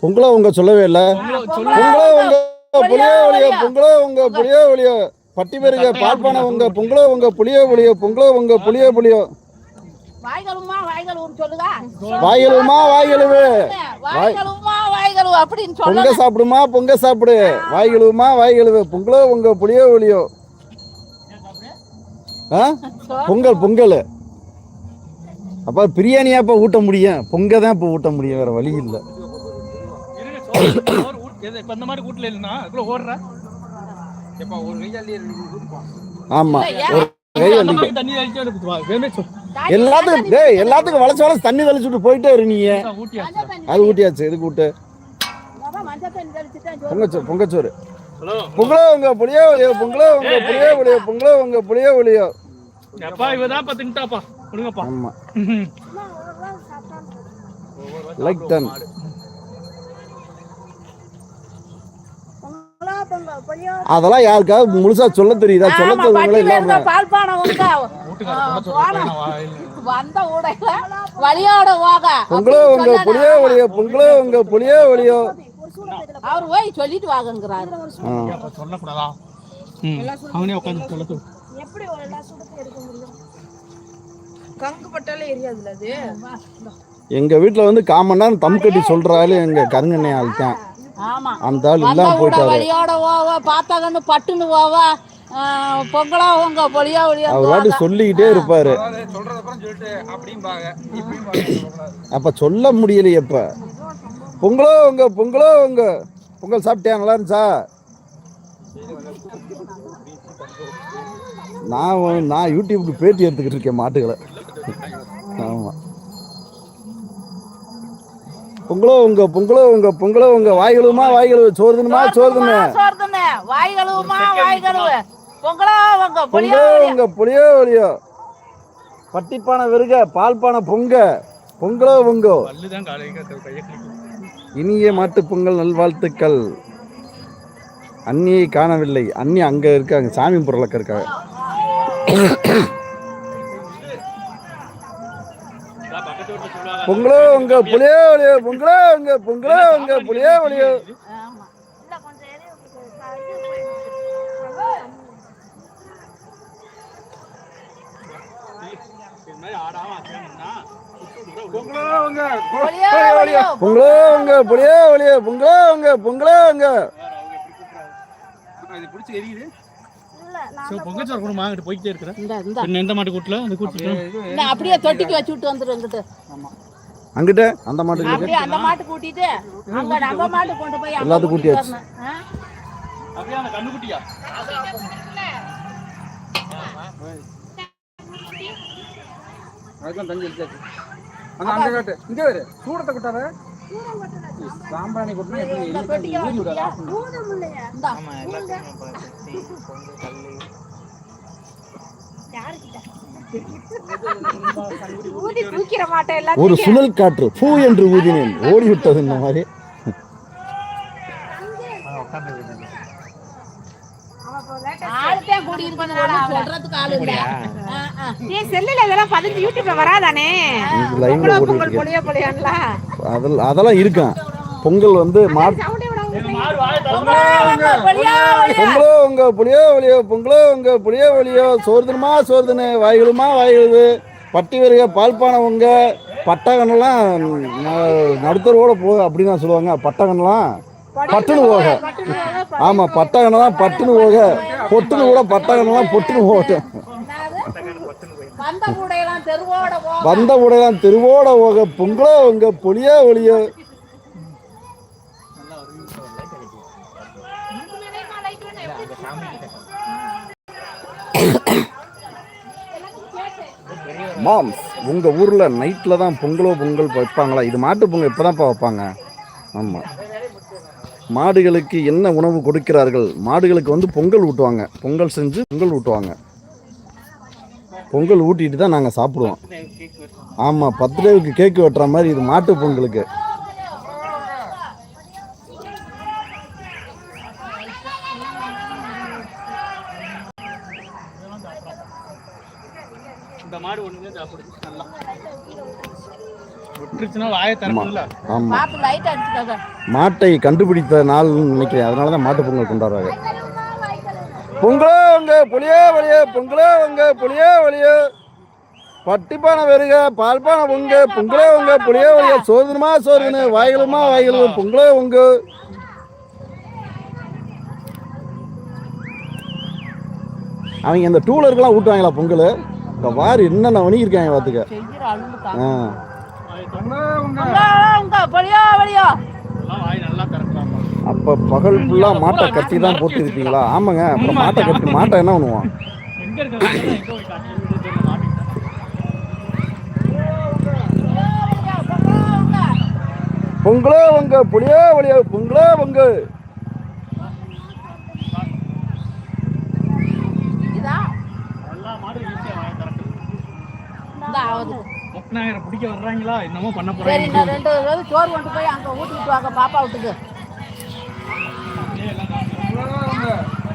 பொங்கலோ உங்க சொல்லவே இல்ல. பொங்கலோ உங்க புளியோ ஒளியோ பொங்கலோ. உங்க புளியோ ஒளியோ. பட்டி பெருக பால்பானை உங்க பொங்கலோ உங்க புளியோ ஒளியோ பொங்கலோ உங்க புளியோ புளியோ வாய்களுமா வாய்களுவு பொங்க சாப்பிடுமா பொங்க சாப்பிடு. வாய்களுமா வாய்களுவு பொங்கலோ உங்க புளியோ ஒளியோ. ஆ? பொங்கல் பொங்கல். அப்ப பிரியாணியா இப்ப ஊட்ட முடியும். பொங்க தான் இப்ப ஊட்ட முடியும். வேற வழி இல்லை. இப்ப இந்த மாதிரி இல்லைன்னா ஓடுற. எப்பா ஒரு ஒரு எல்லாத்துக்கும் டேய் எல்லாத்துக்கும் வளைச்சு வளைச்சு தண்ணி தெளிச்சுட்டு போயிட்டே இரு நீ அது ஊட்டியாச்சு. தண்ணி தெளிச்சுட்டேன் பொங்கச்சோறு பொங்கச்சோறு ஹலோ. பொங்கலோ உங்க புளியோ ஒளியோ பொங்கலோ உங்க புளியோ ஒளியோ பொங்கலோ உங்க புளியோ ஒளியோ இவதான் தின்ட்டாப்பா கொடுங்கப்பா. லைக் டன் அதெல்லாம் யாருக்காவது முழுசா சொல்ல தெரியுதா? சொல்ல தெரியுங்களா இல்லாம. பால்பானை உங்க போன. வந்த வழியோட பொங்கலோ புளியோ ஒளியோ பொங்கலோ உங்க புளியோ ஒளியோ அவர் போய் சொல்லிட்டு வாங்கங்கிறாரு. ஆ. அப்ப சொல்லக்கூடாதா? ம். அவனே உட்காந்து சொல்ல சொல்லு எப்படி ஒரு எல்லா சுடத்தையும் எடுக்க முடியும்? கங்கு பட்டாலே எரியாதுல அது? எங்க வீட்டுல வந்து காமன் நேரம் தம் கட்டி சொல்றாரு எங்க கருங்கண்ணை ஆள் தான் ஆமா. அந்த ஆள் இல்லாம போயிட்டாரு. வழியோட போவ பார்த்தாங்கன்னு பட்டுன்னு போவ பொங்கலா உங்க பொலியா ஒளியா அவர் வாட்டி சொல்லிக்கிட்டே இருப்பாரு. அப்ப சொல்ல முடியலையே இப்ப. பொங்கலோ உங்க பொங்கலோ உங்க பொங்கல் சாப்பிட்டியா? நல்லா இருந்துச்சா? நான் நான் யூடியூப்க்கு பேட்டி எடுத்துக்கிட்டு இருக்கேன் மாட்டுகளை. ஆமா. பொங்கலோ உங்க பொங்கலோ உங்க பொங்கலோ உங்க வாய்களுமா வாய்களுவு சோறுதுமா சோறுதுன்னு சோர்துன்னு வாய் கழுவுமா வாய் கழுவு பொங்கலா உங்க ஒளியா உங்க புளியோ ஒளியோ பட்டிப்பானை வெறுக பால்பானை பொங்க. பொங்கலோ பொங்கோ. கிளிக்கும் இனிய மாட்டுப் பொங்கல் நல்வாழ்த்துக்கள். அண்ணியை காணவில்லை. அண்ணி அங்க இருக்காங்க சாமி பொருளக்க இருக்காங்க. பொங்கலோ உங்க புளியோ ஒளியோ பொங்கலோ உங்க பொங்கலோ உங்க புளியோ ஒளியோ பொங்கலோ உங்க பொங்கலோ உங்க புளியோ ஒளியோ பொங்கலோ உங்க பொங்கலோ உங்க இது பிடிச்சி எரியுது இல்ல நான் சரி பொங்கச்சோறு கொடுமா அங்கிட்டு போய்கிட்டே இருக்கிறேன். இந்த இந்த. என்ன எந்த மாட்டு கூட்டுல அந்த கூட்டு இந்த அப்படியே தொட்டிக்கு வச்சு விட்டு வந்துரு இங்கிட்டு அங்கிட்ட அந்த மாட்டுக்கு அப்படியே அந்த மாட்டு கூட்டிட்டு அங்க நம்ம மாட்டு கொண்டு போய் அங்க கூட்டிட்டு கூட்டியாச்சு. அப்படியே அந்த கண்ணுக்குட்டியா? அதுதான் தண்ணி அடிச்சாச்சு அங்க அந்த காட்டு. இங்க வரு சூடத்தை கொட்டாத. சாம்பிராணி கொட்டினா எப்படி விடாது. யாருக்கிட்ட? ஒரு சுழல் காற்று பூ என்று ஊதினேன். ஓடி விட்டது இந்த மாதிரி. அதெல்லாம் அதெல்லாம் இருக்கும் பொங்கல் வந்து மாட்டு பொங்கலா உங்க புளியோ ஒளியோ பொங்கலோ உங்க புளியோ ஒளியோ சோறுதுமா சோறுதுன்னு வாய்களுமா வாய்களுது. பட்டி வருக பால்பானை உங்க பட்டகனெல்லாம் நடுத்தரோட போக அப்படின்னு தான் சொல்லுவாங்க பட்டகனெல்லாம் பட்டுன்னு போக. ஆமா பட்டகனெல்லாம் பட்டுன்னு போக. பொட்டுன்னு கூட பட்டகனெல்லாம் பொட்டுன்னு போகட்டும் வந்த கூடையெல்லாம் தெருவோட போ வந்த உடையெல்லாம் தெருவோட போக. பொங்கலோ உங்க புளியோ ஒளியோ மாம்ஸ் உங்கள் ஊரில் நைட்டில் தான் பொங்கலோ பொங்கல் வைப்பாங்களா? இது மாட்டு பொங்கல் இப்பதான்ப்பா வைப்பாங்க. ஆமாம் மாடுகளுக்கு என்ன உணவு கொடுக்கிறார்கள்? மாடுகளுக்கு வந்து பொங்கல் ஊட்டுவாங்க. பொங்கல் செஞ்சு பொங்கல் ஊட்டுவாங்க. பொங்கல் ஊட்டிட்டு தான் நாங்கள் சாப்பிடுவோம். ஆமாம் பத்து பர்த்டேவுக்கு கேக்கு வெட்டுற மாதிரி இது மாட்டு பொங்கலுக்கு. இந்த மாடு ஒண்ணுமே சாப்பிடுது நல்லா. விட்டுருச்சுன்னா வாயை ஆமாம் மாட்டை கண்டுபிடித்த நாள்னு நினைக்கிறேன். அதனால தான் மாட்டு பொங்கல் கொண்டாடுறாங்க. பொங்கலோ உங்க புளியோ வழியோ பொங்கலோ உங்க புளியோ வழியோ பட்டிப்பானை வருக பால்பானை உங்க பொங்கலோ உங்க புளியோ வழியோ சோதனமா சோதனு வாய்களுமா வாய்களும் பொங்கலோ உங்க அவங்க இந்த டூலருக்கெல்லாம் ஊட்டுவாங்களா பொங்கல்? இப்போ வாரு என்னென்ன வணிகிருக்காங்க பார்த்துக்க. ஆ. அப்போ பகல் ஃபுல்லாக மாட்டை கட்டி தான் போட்டு இருப்பீங்களா ஆமாங்க அப்புறம் மாட்டை கட்டி மாட்டை என்ன பண்ணுவான் பொங்கலோ உங்க புளியோ வழியோ பொங்கலோ உங்க ஆகுது. முப்பதாயிரம் பிடிக்க வர்றாங்களா? என்னமோ பண்ண சரி போறாங்க நான் ரெண்டு சோறு கொண்டு போய் அங்க ஊட்டிட்டு வாங்க பாப்பா வீட்டுக்கு.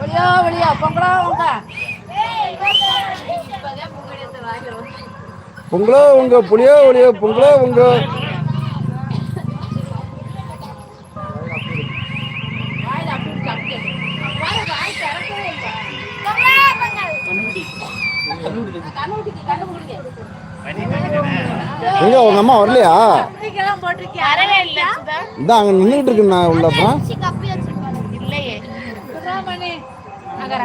வெளியோ வெளியோ பொங்கலோ உங்க. பொங்கலோ உங்க புளியோ வழியோ பொங்கலோ உங்க வாயில அப்படி சாப்பிட்டு வாய் திறக்கவே இல்லை கண்ணுக்குட்டிக்கு கண்ணுக்குட்டிக்கு எங்க உங்க அம்மா வரலையா போட்டிருக்கேன் அறவே இல்லை இந்த அங்க நின்றுட்டு இருக்கு நான் உள்ள அப்புறம் கப்பி வச்சிருக்காங்க இல்லையே. சுப்பிரமணி அங்க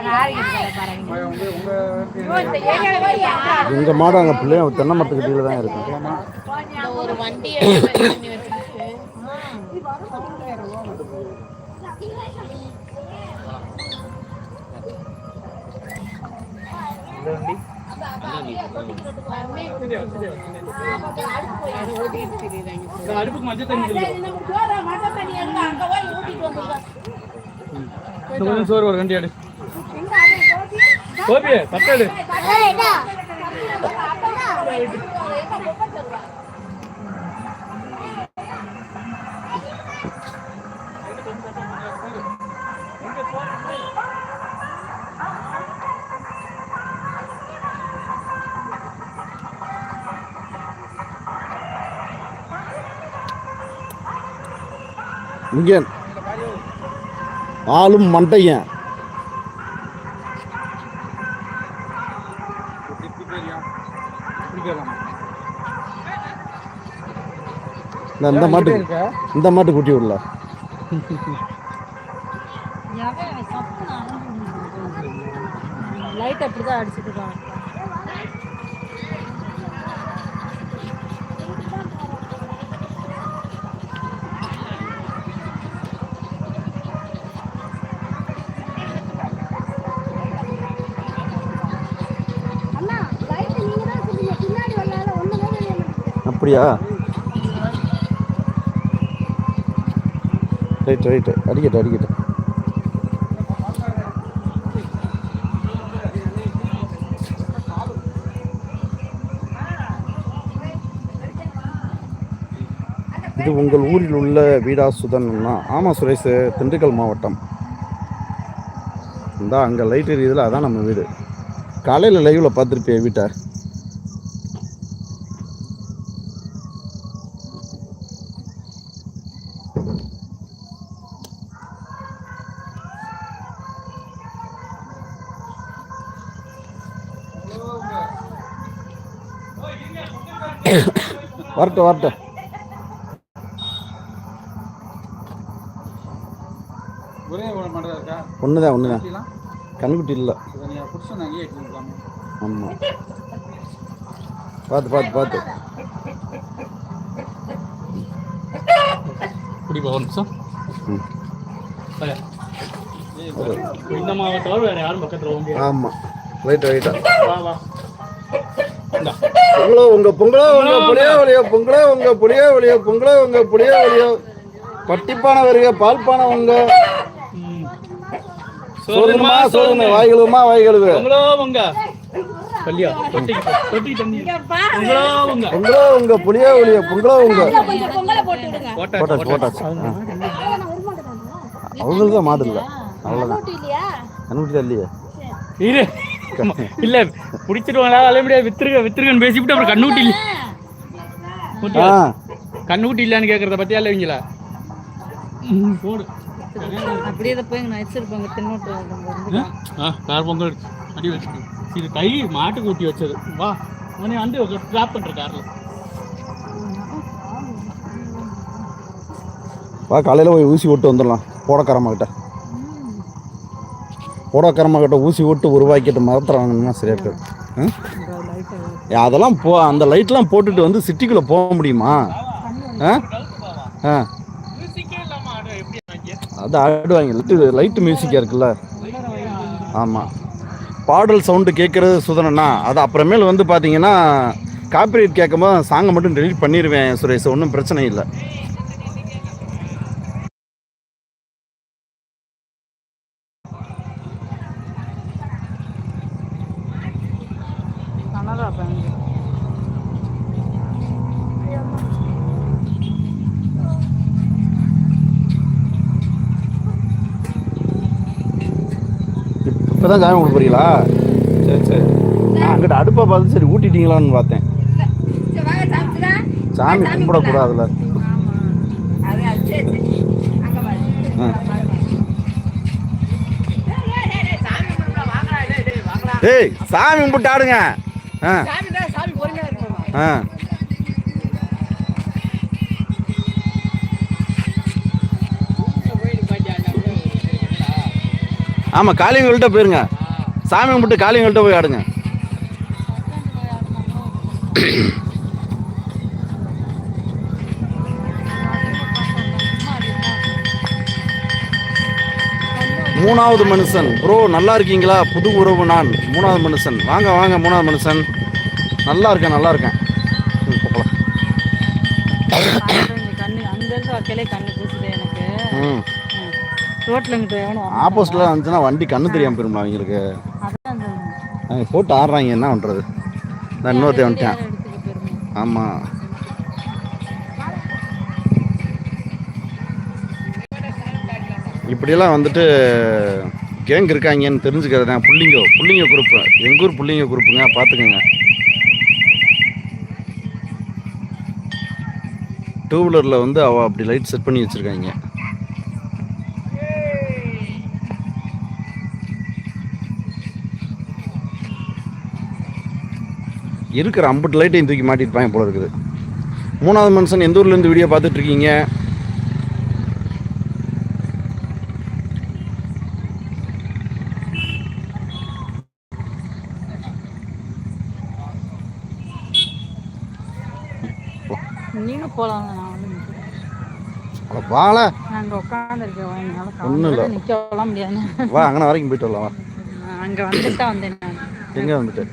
பாருங்க. உங்க உங்க எங்க மாடு அங்க பிள்ளைய தென்னை மரத்துக்கு கீழே தான் இருக்கும் இந்த ஒரு வண்டி எடுத்து பண்ணி வச்சிருக்கு இந்த அடுப்புக்கு மஞ்சள் தண்ணி சோறு ஒரு கண்டி எடு கோபி இங்கே ஆளும் மண்டையன். இந்த இந்த மாட்டுக்கு இந்த மாட்டு குட்டி விடல லைட் அப்படிதான் அடிச்சுட்டு இருக்காங்க அப்படியா? ரைட் ரைட்டு அடிக்கட்டு அடிக்கட்டு. இது உங்கள் ஊரில் உள்ள வீடாசுதன்னா? ஆமாம் சுரேஷ். திண்டுக்கல் மாவட்டம். இந்தா அங்கே லைட் எரியுதுல அதான் நம்ம வீடு. காலையில் லைவில் பார்த்துருப்பிய வீட்டை. வரட்டும் வரட்டும். ஒன்று தான் ஒன்று தான் கண்ணுக்குட்டி இல்லை. ஆமாம் பார்த்து பார்த்து பார்த்து குடிப்பா ஒரு நிமிஷம். இந்த மாவட்டம் வேற யாரும் பக்கத்துல போக முடியாது ஆமாம் ரைட்டு ரைட்டா வா வா. பொங்கலோ உங்க பொங்கலோ உங்க புளியோ ஒளியோ பொங்கலோ உங்க புளியோ ஒளியோ பொங்கலோ உங்க புளியோ ஒளியோ பட்டிப்பானை வருக பால்பானை உங்க. ம். சோதனமா சோதனை வாய்களுமா வாய்களுவு உங்களோ உங்க பள்ளியா பொங்கலோ உங்க. புளியோ ஒளியோ பொங்கலோ உங்க. பொங்கலை போட்டாச்சு போட்டாச்சு அவங்களுக்கு தான் மாடு இல்லை. அவ்வளோதான் தான் இல்லையே? இரு. இல்ல பிடிச்சிருவாங்களா? அலைய முடியாது வித்துருங்க வித்துருங்கன்னு பேசிவிட்டு அப்புறம் கண்ணுக்குட்டி இல்ல. ஆ கண்ணுக்குட்டி இல்லையான்னு கேட்கறத பத்தி இல்லைங்களா போடு. அப்படியே போய் நான் வச்சிருப்பாங்க தின்னோட்டு ஆ கார் பொங்கல் அடி வச்சுட்டு இது கை மாட்டுக்கு ஊட்டி வச்சது. வா உடனே வந்து ட்ராப் பண்ற கார்ல. வா காலையில் போய் ஊசி விட்டு வந்துடலாம். போடக்காரம்மா கிட்ட போடக்காரம்மா ஊசி விட்டு உருவாக்கிட்டு பாக்கெட்டு மரத்தில் வாங்கினா சரியா போயிடும் அதெல்லாம் போ அந்த லைட்லாம் போட்டுட்டு வந்து சிட்டிக்குள்ளே போக முடியுமா? ஆ? ஆ. அது ஆடுவாங்க. லைட்டு லைட்டு மியூசிக்காக இருக்குல்ல? ஆமாம் பாடல் சவுண்டு கேட்குறது சுதனண்ணா அது அப்புறமேல் வந்து பார்த்தீங்கன்னா காப்பிரைட் கேட்கும்போது சாங்கை மட்டும் டெலிட் பண்ணிடுவேன் சுரேஷ். ஒன்றும் பிரச்சனை இல்லை. இப்போ தான் சாமி கொடுக்க போறீங்களா சரி சரி. நான் அங்கிட்ட அடுப்பை பார்த்து சரி ஊட்டிட்டீங்களான்னு பார்த்தேன். சாமி கும்பிடக்கூடாதுல அது அது சரி சரி அங்க பாரு ஆ. சாமி கும்பிட வாங்கடா டேய் டேய் வாங்கடா ஏய் சாமி கும்பிட்டு ஆடுங்க ஆ ஆ. ஆமாம் காளியங்கள்கிட்ட போயிருங்க. சாமி கும்பிட்டு காளியங்கள்கிட்ட போய் ஆடுங்க. மூணாவது மனுஷன். ப்ரோ நல்லா இருக்கீங்களா? புது உறவு நான். மூணாவது மனுஷன். வாங்க வாங்க மூணாவது மனுஷன். நல்லா இருக்கேன் நல்லா இருக்கேன். ம், போகலாம். கண்ணு கண்ணு கூசுது எனக்கு. ஆப்போசிட்டில் வந்துச்சுன்னா வண்டி கண்ணு தெரியாமல் போயிருமா அவங்களுக்கு. அவங்க போட்டு ஆடுறாங்க என்ன பண்ணுறது நான் இன்னொருத்தன் வந்துட்டேன். ஆமாம் இப்படியெல்லாம் வந்துட்டு கேங் இருக்காங்கன்னு தெரிஞ்சுக்கிறது தான் புள்ளிங்க புள்ளிங்க குரூப்பு எங்கள் ஊர் புள்ளிங்க குரூப்புங்க பார்த்துக்கோங்க டூ வீலரில் வந்து அவள் அப்படி லைட் செட் பண்ணி வச்சுருக்காங்க. இருக்கிற அம்புட்டு லைட்டையும் தூக்கி மாட்டிருப்பாங்க போல இருக்குது. மூணாவது மனுஷன் எந்த ஊர்லேருந்து வீடியோ பார்த்துட்டு இருக்கீங்க? நீங்க போலாம் நான் வந்து வாழ அங்க இல்ல. முடியாது. வா அங்கே வரைக்கும் போயிட்டு வரலாம் அங்க வந்துட்டு தான் வந்தேன் நான். எங்கே வந்துட்டு?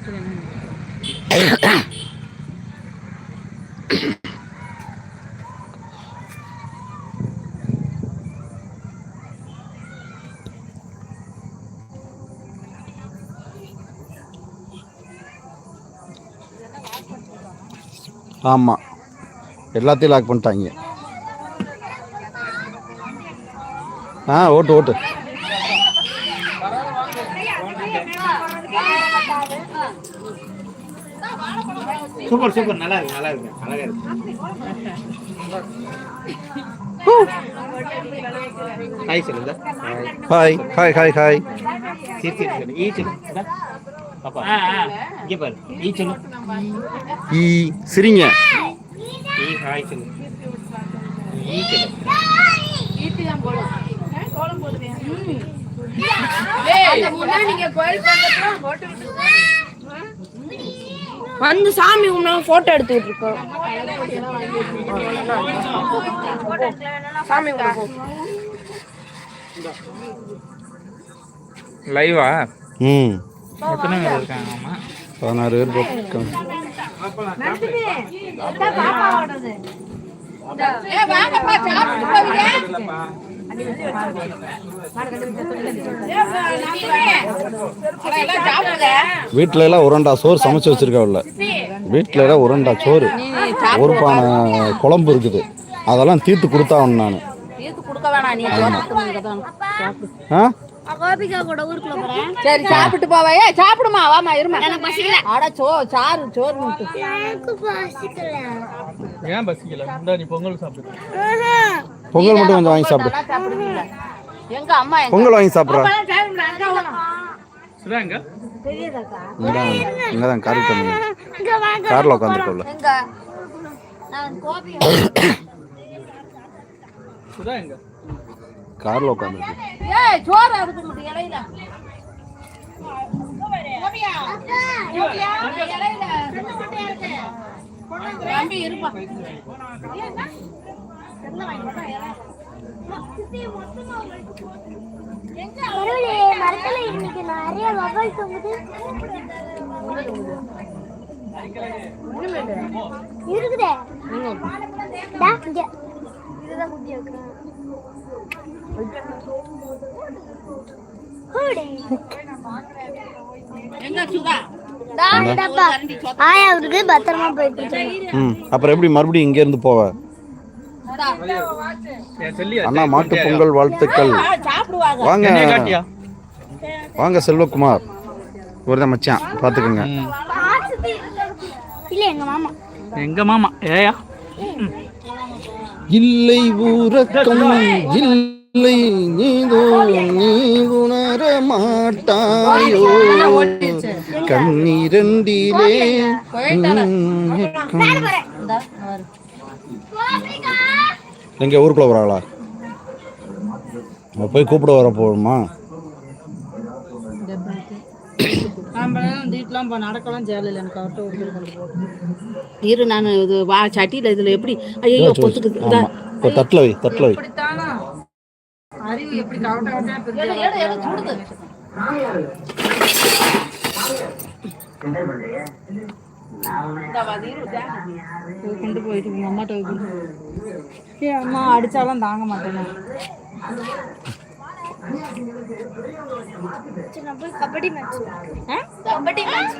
ஆமாம் எல்லாத்தையும் லாக் பண்ணிட்டாங்க. ஆ ஓட்டு ஓட்டு. சூப்பர் சூப்பர் நல்லா இருக்கு நல்லா இருக்கு அழகா இருக்கு. ஹாய் சொல்லுங்க ஹாய் ஹாய் ஹாய் ஹாய் சரி சரி ஈ சொல்லு. பாப்பா இங்கே பாரு. ஈ சொல்லு ஈ சிரிங்க. ஈ ஹாய் சொல்லு ஈ சொல்லு நீங்க கோயில் பக்கத்துல போட்டு வந்து சாமி கும்பிட போட்டோ எடுத்துக்கிட்டு இருக்கோம். சாமி லைவா ம். எத்தனை பேர் இருக்காங்க அம்மா? பதினாறு பேர் போட்டுருக்காங்க. வீட்டில எல்லாம் உரண்டா சோறு சமைச்சு வச்சிருக்காவில்ல. வீட்டில எல்லாம் உரண்டா சோறு. ஒரு பானை குழம்பு இருக்குது. அதெல்லாம் தீர்த்து கொடுத்தாகணும் நான். சரி சாப்பிட்டு போவா. ஏ சாப்பிடுமா வாமா இருமா. அட சோ சாரு சோறு ஏன் பசிக்கல? நீ பொங்கல் சாப்பிடு. பொங்கல் மட்டும் கொஞ்சம் வாங்கி சாப்பிடு. எங்க அம்மா எங்க பொங்கல் வாங்கி சாப்பிட்றா. சுதா எங்க இங்கே இங்கே தான் கார் காரில் உட்காந்துருக்கோம்ல எங்க? நான் கோபி. சுதா எங்க காரில் உட்காந்துருக்கு மரத்துல இன்னைக்கு நிறைய வகல் தொங்குது. இருக்குதே. இங்க. அப்புறம் எப்படி மறுபடியும் இங்கேருந்து போவ? சுதா என் செல்லி அண்ணா மாட்டு பொங்கல் வாழ்த்துக்கள். வாங்க. வாங்க செல்வகுமார். தான் மச்சான். பார்த்துக்கோங்க. இல்ல எங்க மாமா. எங்க மாமா? ஏயா? இல்லை ஊரக்கம் இல்லை நீதோ நீ உணர மாட்டாயோ. கண்ணீரண்டிலே எங்க ஊருக்குள்ள வராங்களா அவ போய் கூப்பிட வர போட்டு இரு நான் இது வா சட்டியில் இதில் எப்படி? ஐயோ இப்போ தட்டில் வை தட்டில் வை. அறிவு கொண்டு போயிட்டு உங்க அம்மாட்ட போய் கொண்டு. ஏய் அம்மா அடிச்சாலும் தாங்க மாட்டேன் கபடி மேட்ச் கபடி மேட்ச்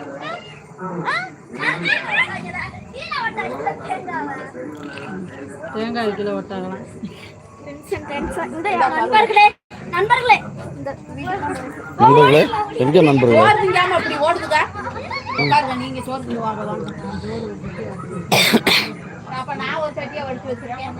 தேங்காய் கிலோ ஒட்டாகலாம் நண்பர்களே நண்பர்களே எங்க நண்பர்களே உட்காருங்க நீங்க சோறு அப்ப நான் ஒரு சட்டியை வடிச்சு வச்சிருக்கேன்.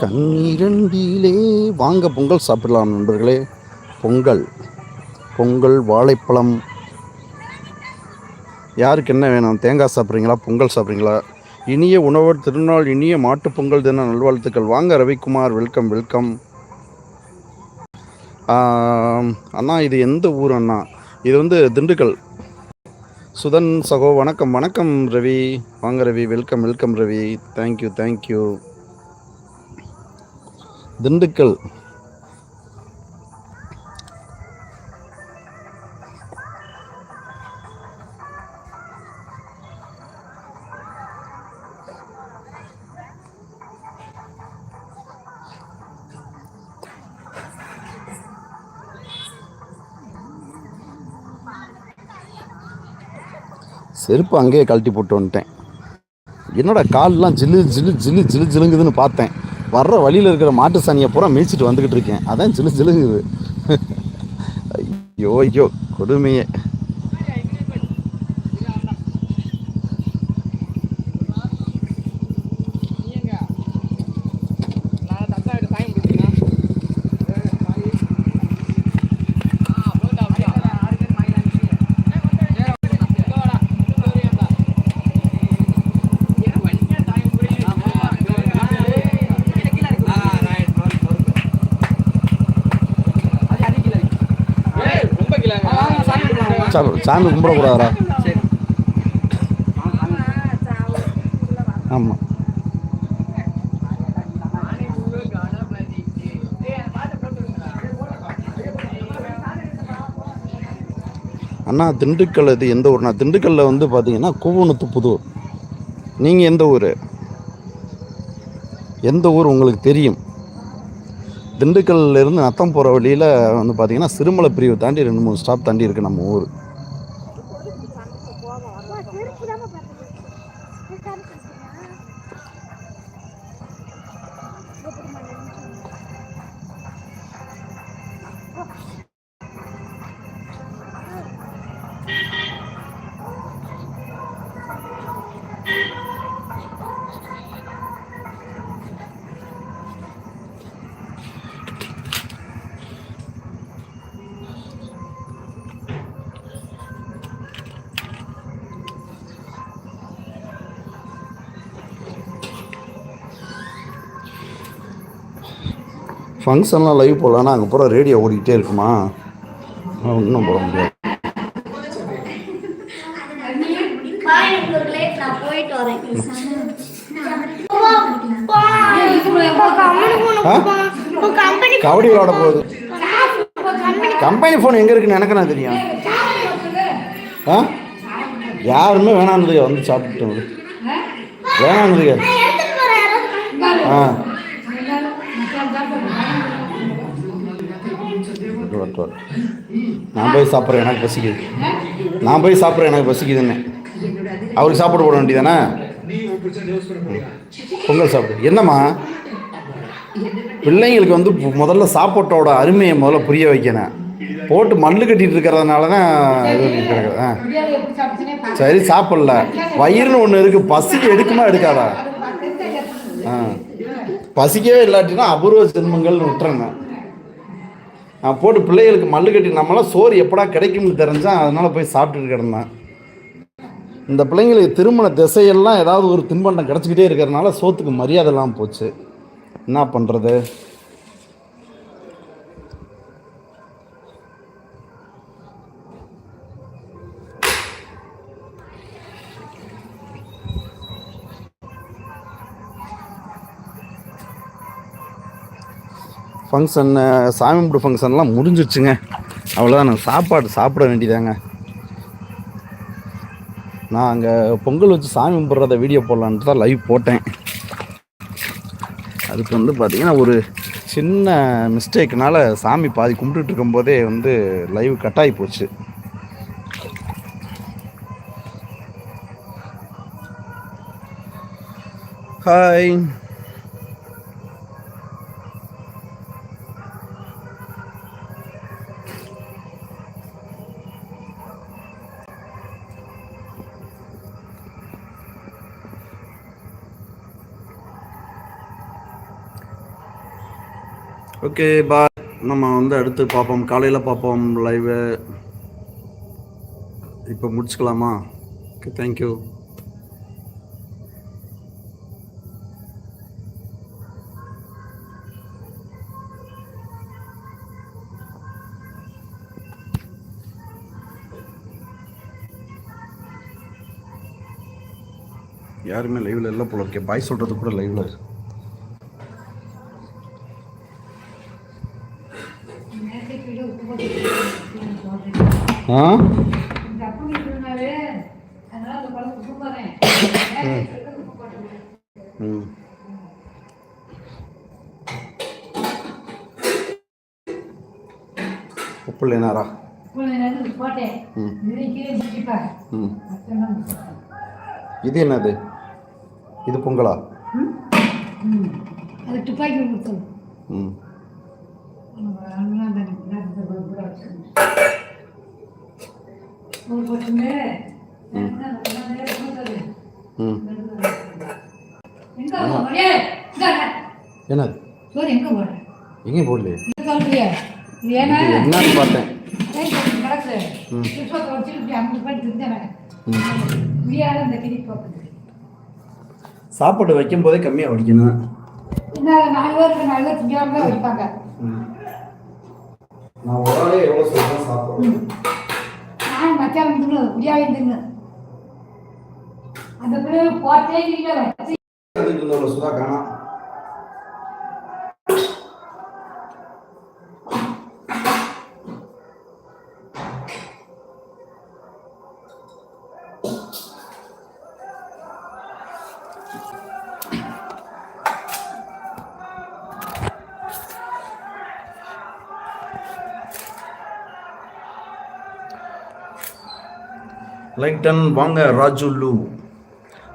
கண்ணீரண்டிலே வாங்க பொங்கல் சாப்பிடலாம் நண்பர்களே. பொங்கல். பொங்கல் வாழைப்பழம். யாருக்கு என்ன வேணும்? தேங்காய் சாப்பிட்றீங்களா? பொங்கல் சாப்பிட்றீங்களா? இனிய உணவர் திருநாள் இனிய மாட்டுப் பொங்கல் தின நல்வாழ்த்துக்கள். வாங்க ரவிக்குமார் வெல்கம் வெல்கம். அண்ணா இது எந்த ஊர் அண்ணா? இது வந்து திண்டுக்கல். சுதன் சகோ வணக்கம் வணக்கம் ரவி. வாங்க Ravi. Welcome welcome Ravi. Thank you thank you Dindigul. செருப்பு அங்கேயே கழட்டி போட்டு வந்துட்டேன். என்னடா கால்லாம் ஜில்லு ஜில்லு ஜில்லு ஜிலு ஜிலுங்குதுன்னு பார்த்தேன். வர்ற வழியில் இருக்கிற மாட்டு சாணியை பூரா மேய்ச்சிட்டு வந்துக்கிட்டு இருக்கேன். அதான் ஜிலு ஜிலுங்குது ஐயோ ஐயோ கொடுமையே. சாமி சாமி கும்பிடக்கூடாதா ஆமாம் அண்ணா திண்டுக்கல் இது எந்த ஊர்ண்ணா? திண்டுக்கல்லில் வந்து பார்த்தீங்கன்னா கூவணத்து புதூர் நீங்கள் எந்த ஊர்? எந்த ஊர் உங்களுக்கு தெரியும்? திண்டுக்கல்ல இருந்து நத்தம் போகிற வழியில் வந்து பார்த்தீங்கன்னா சிறுமலை பிரிவு தாண்டி ரெண்டு மூணு ஸ்டாப் தாண்டி இருக்குது நம்ம ஊர். ஃபங்க்ஷன்லாம் லைவ் போடலான்னா அங்கே பூரா ரேடியோ ஓடிக்கிட்டே இருக்குமா? ஒன்றும் போட முடியாது. கபடி விளாட போகுது. கம்பெனி ஃபோன் எங்கே இருக்குன்னு எனக்கு நான் தெரியும்? ஆ? யாருமே வேணான்னு வந்து சாப்பிட்டு வேணான்னு ஆ வரட்டும், வரட்டும். நான் போய் சாப்பிட்றேன் எனக்கு பசிக்குது. நான் போய் சாப்பிட்றேன் எனக்கு பசிக்குதுன்னு. அவருக்கு சாப்பாடு போட வேண்டியதானே பொங்கல் சாப்பிடு. என்னம்மா? பிள்ளைங்களுக்கு வந்து முதல்ல சாப்பாட்டோட அருமையை முதல்ல புரிய வைக்கணும். போட்டு மல்லு கட்டிட்டு இருக்கிறதுனால தான் இது கிடக்குது. ஆ. சரி சாப்பிடல. வயிறுன்னு ஒன்று இருக்குது பசிக்கு எடுக்குமா எடுக்காதா? ஆ. பசிக்கவே இல்லாட்டினா அபூர்வ ஜென்மங்கள்னு விட்டுறேங்க போட்டு பிள்ளைகளுக்கு மல்லு கட்டி நம்மளாம் சோறு எப்படா கிடைக்கும்னு தெரிஞ்சால் அதனால் போய் சாப்பிட்டுட்டு கிடந்தேன். இந்த பிள்ளைங்களுக்கு திருமண திசையெல்லாம் ஏதாவது ஒரு தின்பண்டம் கிடச்சிக்கிட்டே இருக்கிறதுனால சோத்துக்கு மரியாதை இல்லாமல் போச்சு. என்ன பண்ணுறது ஃபங்க்ஷன் சாமி கும்பிடு ஃபங்க்ஷன்லாம் முடிஞ்சிடுச்சுங்க அவ்வளோதான் நான் சாப்பாடு சாப்பிட வேண்டியதாங்க. நான் அங்கே பொங்கல் வச்சு சாமி கும்பிட்றத வீடியோ போடலான்ட்டு தான் லைவ் போட்டேன். அதுக்கு வந்து பார்த்தீங்கன்னா ஒரு சின்ன மிஸ்டேக்னால சாமி பாதி கும்பிட்டுட்டு இருக்கும்போதே வந்து லைவ் கட் ஆகி போச்சு. ஹாய் ஓகே பாய் நம்ம வந்து அடுத்து பார்ப்போம். காலையில் பார்ப்போம் லைவு இப்போ முடிச்சுக்கலாமா? ஓகே தேங்க்யூ யாருமே லைவ்ல இல்லை போல இருக்கே. பாய் சொல்றது கூட லைவ்ல ஆ? ம். உப்பு இல்லைனாரா இது என்னது? இது பொங்கலா? அது துப்பாக்கி ம். என்னது? எங்க போடலையே. என்னன்னு பார்த்தேன். சாப்பாடு வைக்கும் போதே கம்மியாக வடிக்கணும். நான் ஒரு ஆளே எவ்வளோ சொல்லுவேன் சாப்பிடுவேன். நான் மச்சான் தின்னு முடியாது தின்னு அந்த பிள்ளை போட்டே இல்லை வச்சு அதுக்கு சுதா காணாம் லைங்டன் வாங்க ராஜுல்லு.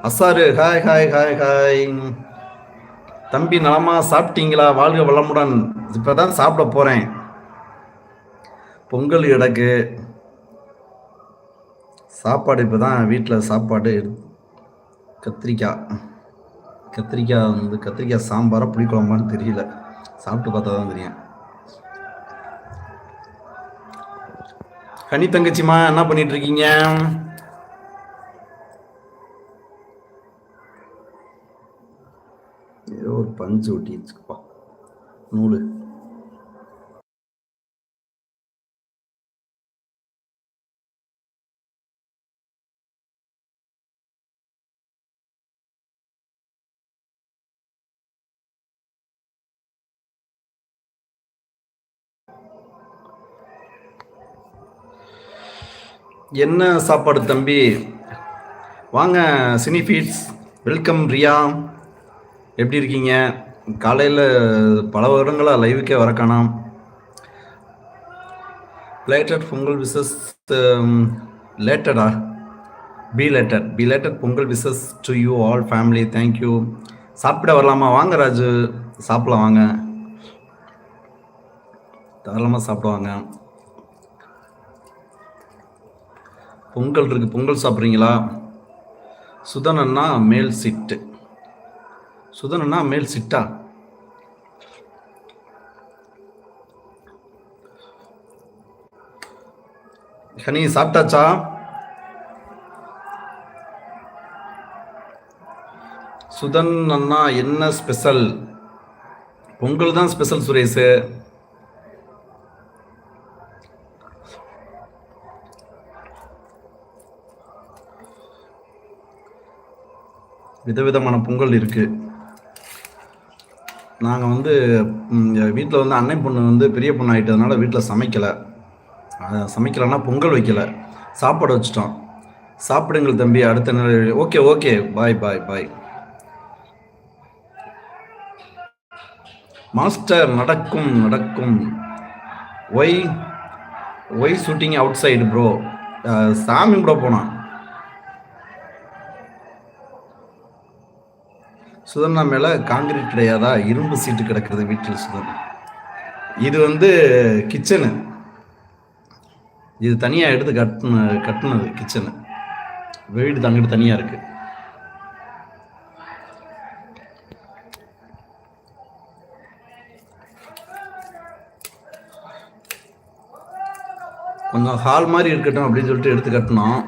அசாரு ஹாய் ஹாய் ஹாய் ஹாய் தம்பி நலமா சாப்பிட்டீங்களா? வாழ்க வளமுடன். இப்போ தான் சாப்பிட போகிறேன் பொங்கல் கிடக்கு சாப்பாடு இப்போ தான் வீட்டில் சாப்பாடு கத்திரிக்காய். கத்திரிக்காய் வந்து கத்திரிக்காய் சாம்பாரா புளிக்குழம்பான்னு தெரியல. சாப்பிட்டு பார்த்தா தான் தெரியும். கனி தங்கச்சிமா என்ன பண்ணிட்டு இருக்கீங்க? ஒரு பஞ்சு ஒட்டிடுச்சுப்பா நூல். என்ன சாப்பாடு தம்பி? வாங்க சினிஃபீட்ஸ் வெல்கம் ரியா எப்படி இருக்கீங்க? காலையில் பல வருடங்களாக லைவுக்கே வர காணாம். லேட்டட் Pongal wishes லேட்டடா belated belated Pongal wishes to you all family thank you சாப்பிட வரலாமா? வாங்க ராஜு. சாப்பிடலாம் வாங்க. தாராளமாக சாப்பிடுவாங்க பொங்கல் இருக்கு. பொங்கல் சாப்பிட்றீங்களா? சுதனன்னா மேல் சிட்டு. சுதனனா மேல் சிட்டா. ஹனி சாப்பிட்டாச்சா? சுதன் அண்ணா என்ன ஸ்பெஷல்? பொங்கல் தான் ஸ்பெஷல் சுரேஷ். விதவிதமான பொங்கல் இருக்குது நாங்கள் வந்து வீட்டில் வந்து அன்னை பொண்ணு வந்து பெரிய பொண்ணு ஆகிட்டதுனால வீட்டில் சமைக்கலை. சமைக்கலைன்னா பொங்கல் வைக்கலை. சாப்பாடு வச்சிட்டோம். சாப்பிடுங்கள் தம்பி அடுத்த நிலை okay okay bye bye bye. Master நடக்கும் நடக்கும். Why why shooting outside bro சாமி கூட போனான். சுதர்ணா மேலே காங்கிரீட் கிடையாதா இரும்பு சீட்டு கிடக்கிறது வீட்டில் சுதர்ணா இது வந்து கிச்சனு இது தனியாக எடுத்து கட்டின கட்டினது கிச்சனு வீடு தங்கிட்டு தனியாக இருக்குது கொஞ்சம் ஹால் மாதிரி இருக்கட்டும் அப்படின்னு சொல்லிட்டு எடுத்து கட்டினோம்.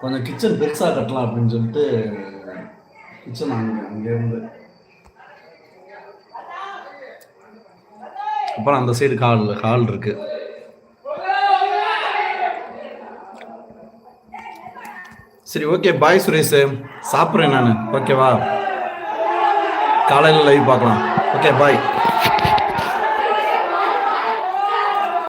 கொஞ்சம் கிச்சன் பெருசாக கட்டலாம் அப்படின்னு சொல்லிட்டு கிச்சன் அங்கே அங்கேருந்து அப்புறம் அந்த சைடு கால் ஹால் இருக்கு. சரி ஓகே பாய் சுரேஷ். சாப்பிட்றேன் நான். ஓகேவா காலையில் லைவ் பார்க்கலாம். Okay bye